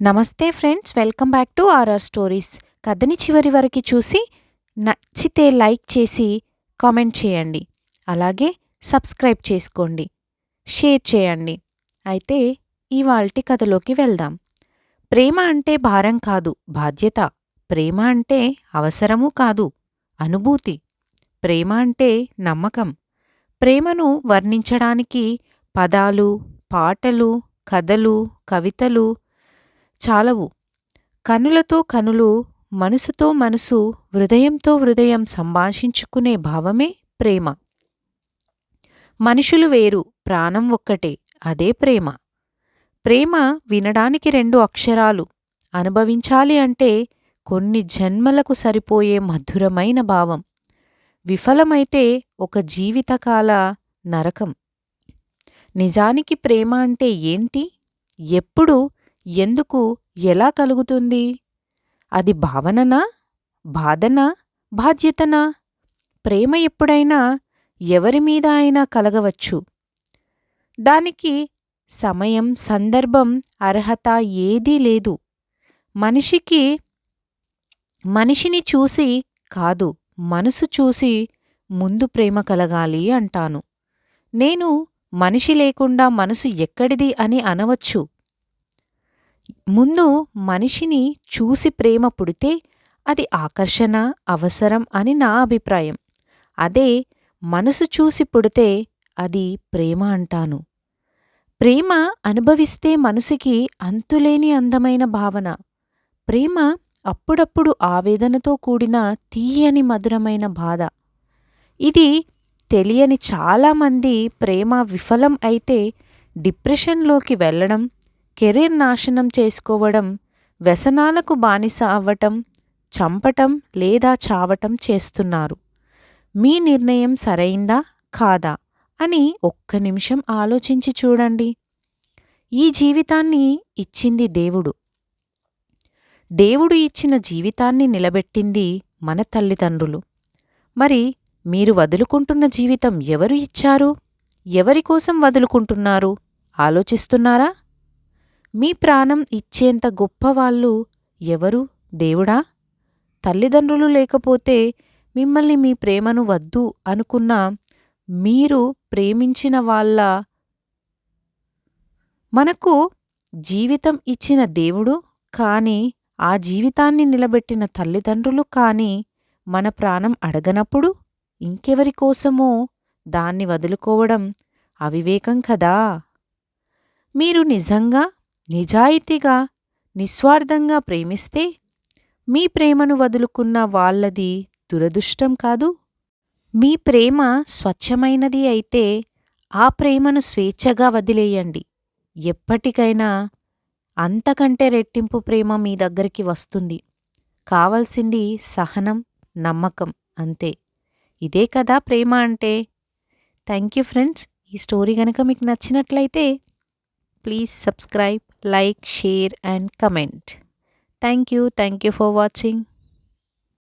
నమస్తే friends welcome back to RR stories. కథని చివరి వరకు చూసి నచ్చితే లైక్ చేసి కామెంట్ చేయండి. అలాగే సబ్స్క్రైబ్ చేసుకోండి. షేర్ చేయండి. అయితే ఇవాల్టి కథలోకి వెళ్దాం. ప్రేమ అంటే భారం కాదు బాధ్యత. ప్రేమ అంటే అవసరము కాదు అనుభూతి. ప్రేమ అంటే నమ్మకం. ప్రేమను వర్ణించడానికి పదాలు పాటలు కథలు కవితలు చాలవు. కనులతో కనులు మనసుతో మనసు హృదయంతో హృదయం సంభాషించుకునే భావమే ప్రేమ. మనుషులు వేరు ప్రాణం ఒక్కటే అదే ప్రేమ. ప్రేమ వినడానికి రెండు అక్షరాలు. అనుభవించాలి అంటే కొన్ని జన్మలకు సరిపోయే మధురమైన భావం. విఫలమైతే ఒక జీవితకాల నరకం. నిజానికి ప్రేమ అంటే ఏంటి? ఎప్పుడు ఎందుకు? ఎలా కలుగుతుంది? అది భావననా? బాధనా? బాధ్యతనా? ప్రేమ ఎప్పుడైనా ఎవరి మీద అయినా కలగవచ్చు. దానికి సమయం సందర్భం అర్హత ఏదీ లేదు. మనిషికి మనిషిని చూసి కాదు మనసు చూసి ముందు ప్రేమ కలగాలి అంటాను. నేను మనిషి లేకుండా మనసు ఎక్కడిది అని అనవచ్చు. ముందు మనిషిని చూసి ప్రేమ పుడితే అది ఆకర్షణ అవసరం అని నా అభిప్రాయం. అదే మనసు చూసి పుడితే అది ప్రేమ అంటాను. ప్రేమ అనుభవిస్తే మనసుకి అంతులేని అందమైన భావన. ప్రేమ అప్పుడప్పుడు ఆవేదనతో కూడిన తీయని మధురమైన బాధ. ఇది తెలియని చాలామంది ప్రేమ విఫలం అయితే డిప్రెషన్లోకి వెళ్ళడం కెరీర్ నాశనం చేసుకోవడం వ్యసనాలకు బానిస అవ్వటం చంపటం లేదా చావటం చేస్తున్నారు. మీ నిర్ణయం సరైందా? కాదా? అని ఒక్క నిమిషం ఆలోచించి చూడండి. ఈ జీవితాన్ని ఇచ్చింది దేవుడు. దేవుడు ఇచ్చిన జీవితాన్ని నిలబెట్టింది మన తల్లిదండ్రులు. మరి మీరు వదులుకుంటున్న జీవితం ఎవరు ఇచ్చారు? ఎవరి కోసం వదులుకుంటున్నారు? ఆలోచిస్తున్నారా? మీ ప్రాణం ఇచ్చేంత గొప్పవాళ్ళు ఎవరు? దేవుడా? తల్లిదండ్రులు లేకపోతే మిమ్మల్ని మీ ప్రేమను వద్దు అనుకున్న మీరు ప్రేమించిన వాళ్ళ మనకు జీవితం ఇచ్చిన దేవుడు కానీ ఆ జీవితాన్ని నిలబెట్టిన తల్లిదండ్రులు కానీ మన ప్రాణం అడగనప్పుడు ఇంకెవరి కోసమో దాన్ని వదులుకోవడం అవివేకం కదా? మీరు నిజంగా నిజాయితీగా నిస్వార్థంగా ప్రేమిస్తే మీ ప్రేమను వదులుకున్న వాళ్ళది దురదృష్టం కాదు. మీ ప్రేమ స్వచ్ఛమైనది అయితే ఆ ప్రేమను స్వేచ్ఛగా వదిలేయండి. ఎప్పటికైనా అంతకంటే రెట్టింపు ప్రేమ మీ దగ్గరికి వస్తుంది. కావలసింది సహనం నమ్మకం అంతే. ఇదే కదా ప్రేమ అంటే. Thank you friends. ఈ స్టోరీ గనక మీకు నచ్చినట్లయితే Please subscribe, like, share and comment. Thank you. Thank you for watching.